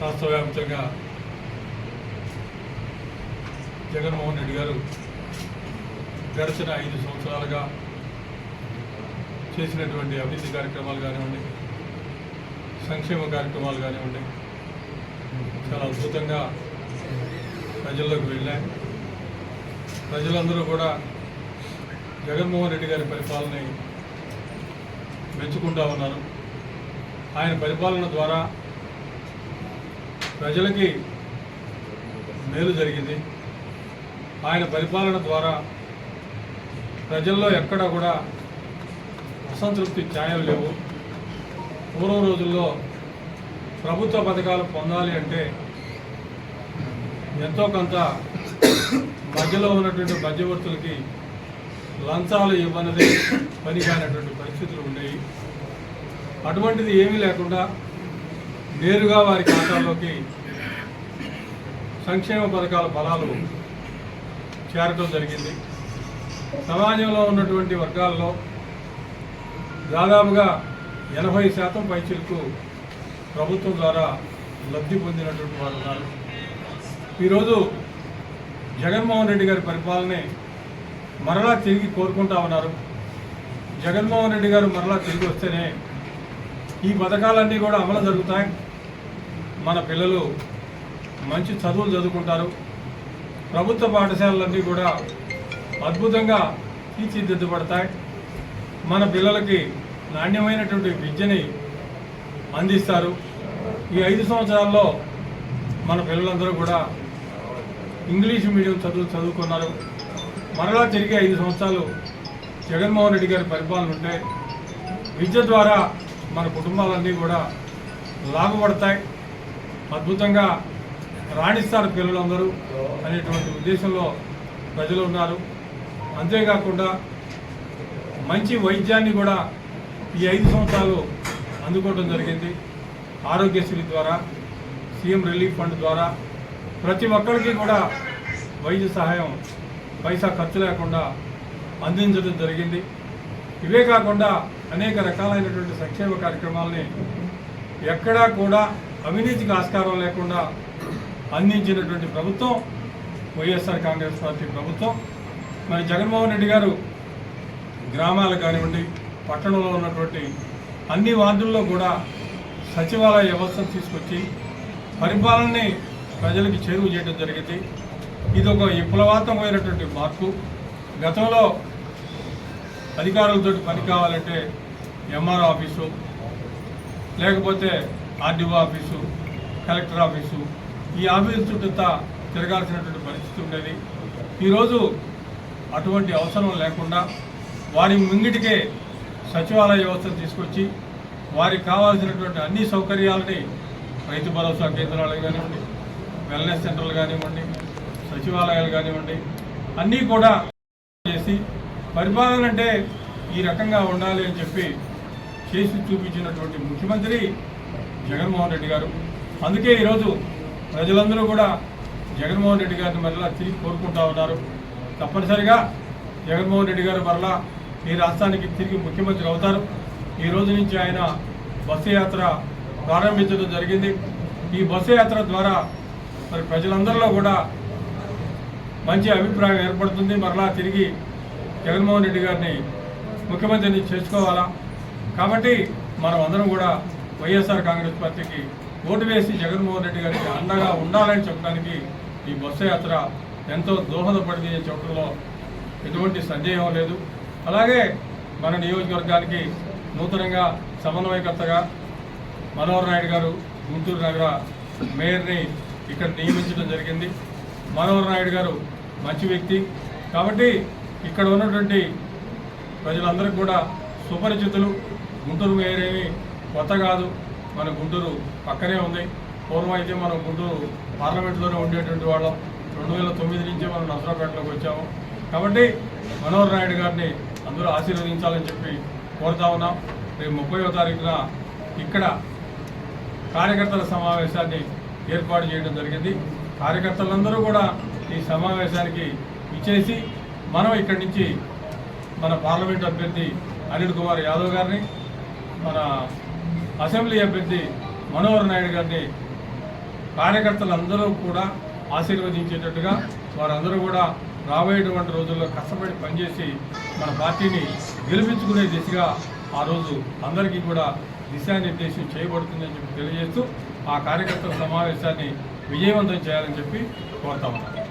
రాష్ట్ర వ్యాప్తంగా జగన్మోహన్ రెడ్డి గారు గడిచిన ఐదు సంవత్సరాలుగా చేసినటువంటి అభివృద్ధి కార్యక్రమాలు కానివ్వండి సంక్షేమ కార్యక్రమాలు కానివ్వండి చాలా అద్భుతంగా ప్రజల్లోకి వెళ్ళాయి. ప్రజలందరూ కూడా జగన్మోహన్ రెడ్డి గారి పరిపాలనని మెచ్చుకుంటా ఉన్నారు. ఆయన పరిపాలన ద్వారా ప్రజలకి మేలు జరిగింది. ఆయన పరిపాలన ద్వారా ప్రజల్లో ఎక్కడ కూడా అసంతృప్తి ఛాయలు లేవు. పూర్వం రోజుల్లో ప్రభుత్వ పథకాలు పొందాలి అంటే ఎంతో కొంత మధ్యలో ఉన్నటువంటి మధ్యవర్తులకి లంచాలు ఇవ్వనది పని కానటువంటి పరిస్థితులు ఉండేవి. అటువంటిది ఏమీ లేకుండా నేరుగా వారి ఖాతాల్లోకి సంక్షేమ పథకాల ఫలాలు చేరటం జరిగింది. సమాజంలో ఉన్నటువంటి వర్గాల్లో దాదాపుగా ఎనభై శాతం పైచిలకు ప్రభుత్వం ద్వారా లబ్ధి పొందినటువంటి వారు ఉన్నారు. ఈరోజు జగన్మోహన్ రెడ్డి గారి పరిపాలనే మరలా తిరిగి కోరుకుంటా ఉన్నారు. జగన్మోహన్ రెడ్డి గారు మరలా తిరిగి వస్తేనే ఈ పథకాలన్నీ కూడా అమలు జరుగుతాయి. మన పిల్లలు మంచి చదువులు చదువుకుంటారు. ప్రభుత్వ పాఠశాలలన్నీ కూడా అద్భుతంగా తీర్చిదిద్దబడతాయి. మన పిల్లలకి నాణ్యమైనటువంటి విద్యని అందిస్తారు. ఈ ఐదు సంవత్సరాల్లో మన పిల్లలందరూ కూడా ఇంగ్లీష్ మీడియం చదువు చదువుకున్నారు. మరలా తిరిగి ఐదు సంవత్సరాలు జగన్మోహన్ రెడ్డి గారి పరిపాలన ఉంటే విద్య ద్వారా మన కుటుంబాలన్నీ కూడా లాభపడతాయి. అద్భుతంగా రాణిస్తారు పిల్లలందరూ అనేటువంటి ఉద్దేశంలో ప్రజలు ఉన్నారు. అంతేకాకుండా మంచి వైద్యాన్ని కూడా ఈ ఐదు సంవత్సరాలు అందుకోవడం జరిగింది. ఆరోగ్యశ్రీ ద్వారా సీఎం రిలీఫ్ ఫండ్ ద్వారా ప్రతి ఒక్కరికి కూడా వైద్య సహాయం పైసా ఖర్చు లేకుండా అందించడం జరిగింది. ఇవే కాకుండా అనేక రకాలైనటువంటి సంక్షేమ కార్యక్రమాలని ఎక్కడా కూడా అవినీతికి ఆస్కారం లేకుండా అందించినటువంటి ప్రభుత్వం వైఎస్ఆర్ కాంగ్రెస్ పార్టీ ప్రభుత్వం. మరి జగన్మోహన్ రెడ్డి గారు గ్రామాలు కానివ్వండి పట్టణంలో ఉన్నటువంటి అన్ని వార్డుల్లో కూడా సచివాలయ వ్యవస్థను తీసుకొచ్చి పరిపాలనని ప్రజలకి చేరువ చేయడం జరిగింది. ఇది ఒక విప్లవాత్మకమైనటువంటి మార్పు. గతంలో అధికారులతో పని కావాలంటే ఎంఆర్ఓ ఆఫీసు లేకపోతే ఆర్డీఓ ఆఫీసు కలెక్టర్ ఆఫీసు ఈ ఆఫీసు చుట్టూతా తిరగాల్సినటువంటి పరిస్థితి ఉండేది. ఈరోజు అటువంటి అవసరం లేకుండా వారి ముంగిటికే సచివాలయ వ్యవస్థను తీసుకొచ్చి వారికి కావాల్సినటువంటి అన్ని సౌకర్యాలని రైతు భరోసా కేంద్రాలు కానివ్వండి వెల్నెస్ సెంటర్లు కానివ్వండి సచివాలయాలు కానివ్వండి అన్నీ కూడా చేసి పరిపాలన అంటే ఈ రకంగా ఉండాలి అని చెప్పి చేసి చూపించినటువంటి ముఖ్యమంత్రి జగన్మోహన్ రెడ్డి గారు. అందుకే ఈరోజు ప్రజలందరూ కూడా జగన్మోహన్ రెడ్డి గారిని మరలా తిరిగి కోరుకుంటా ఉన్నారు. తప్పనిసరిగా జగన్మోహన్ రెడ్డి గారు మరలా ఈ రాష్ట్రానికి తిరిగి ముఖ్యమంత్రి అవుతారు. ఈ రోజు నుంచి ఆయన బస్సు యాత్ర ప్రారంభించడం జరిగింది. ఈ బస్సు యాత్ర ద్వారా మరి ప్రజలందరిలో కూడా మంచి అభిప్రాయం ఏర్పడుతుంది. మరలా తిరిగి జగన్మోహన్ రెడ్డి గారిని ముఖ్యమంత్రిని చేసుకోవాలా? కాబట్టి మనం అందరం కూడా వైఎస్ఆర్ కాంగ్రెస్ పార్టీకి ఓటు వేసి జగన్మోహన్ రెడ్డి గారికి అండగా ఉండాలని చెప్పడానికి ఈ బస్సు యాత్ర ఎంతో దోహదపడింది అని చెప్పడంలో ఎటువంటి సందేహం లేదు. అలాగే మన నియోజకవర్గానికి నూతనంగా సమన్వయకర్తగా మనోహర్ నాయుడు గారు గుంటూరు నగర మేయర్ని ఇక్కడ నియమించడం జరిగింది. మనోహర్ నాయుడు గారు మంచి వ్యక్తి. కాబట్టి ఇక్కడ ఉన్నటువంటి ప్రజలందరికీ కూడా సుపరిచితులు. గుంటూరు మేయర్ ఏమి కొత్త కాదు. మన గుంటూరు పక్కనే ఉంది. పూర్వం అయితే మనం గుంటూరు పార్లమెంట్లోనే ఉండేటువంటి వాళ్ళం. రెండు వేల తొమ్మిది నుంచి మనం నసరాపేటలోకి వచ్చాము. కాబట్టి మనోహర్ నాయుడు గారిని అందరూ ఆశీర్వదించాలని చెప్పి కోరుతా ఉన్నాం. రేపు ముప్పైవ తారీఖున ఇక్కడ కార్యకర్తల సమావేశాన్ని ఏర్పాటు చేయడం జరిగింది. కార్యకర్తలందరూ కూడా ఈ సమావేశానికి ఇచ్చేసి మనం ఇక్కడి నుంచి మన పార్లమెంట్ అభ్యర్థి అనిల్ కుమార్ యాదవ్ గారిని మన అసెంబ్లీ అభ్యర్థి మనోహర్ నాయుడు గారిని కార్యకర్తలందరూ కూడా ఆశీర్వదించేటట్టుగా వారందరూ కూడా రాబోయేటువంటి రోజుల్లో కష్టపడి పనిచేసి మన పార్టీని గెలిపించుకునే దిశగా ఆ రోజు అందరికీ కూడా దిశానిర్దేశం చేయబడుతుందని చెప్పి తెలియజేస్తూ ఆ కార్యకర్తల సమావేశాన్ని విజయవంతం చేయాలని చెప్పి కోరుతా ఉన్నాను